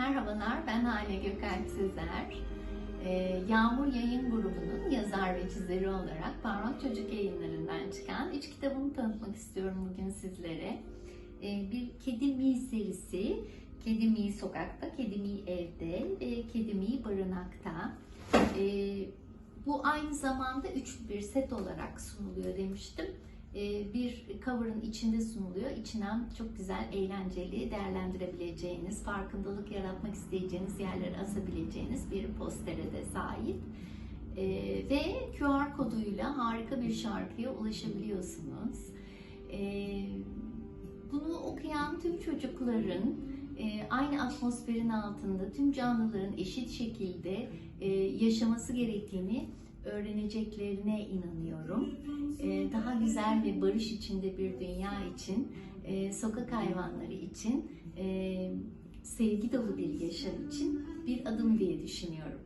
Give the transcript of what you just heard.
Merhabalar, ben Hale Gökalp Sezer. Ee, Yağmur Yayın Grubu'nun yazar ve çizeri olarak Parmak Çocuk Yayınları'ndan çıkan üç kitabımı tanıtmak istiyorum bugün sizlere. Ee, bir Kedi Mi serisi, Kedi Mi Sokakta, Kedi Mi Evde ve Kedi Mi Barınakta. Ee, bu aynı zamanda üçlü bir set olarak sunuluyor demiştim bir cover'ın içinde sunuluyor. İçinden çok güzel, eğlenceli, değerlendirebileceğiniz, farkındalık yaratmak isteyeceğiniz yerlere asabileceğiniz bir postere de sahip. E, ve QR koduyla harika bir şarkıya ulaşabiliyorsunuz. E, bunu okuyan tüm çocukların e, aynı atmosferin altında tüm canlıların eşit şekilde e, yaşaması gerektiğini öğreneceklerine inanıyorum. Ee, daha güzel ve barış içinde bir dünya için, e, sokak hayvanları için, e, sevgi dolu bir yaşam için bir adım diye düşünüyorum.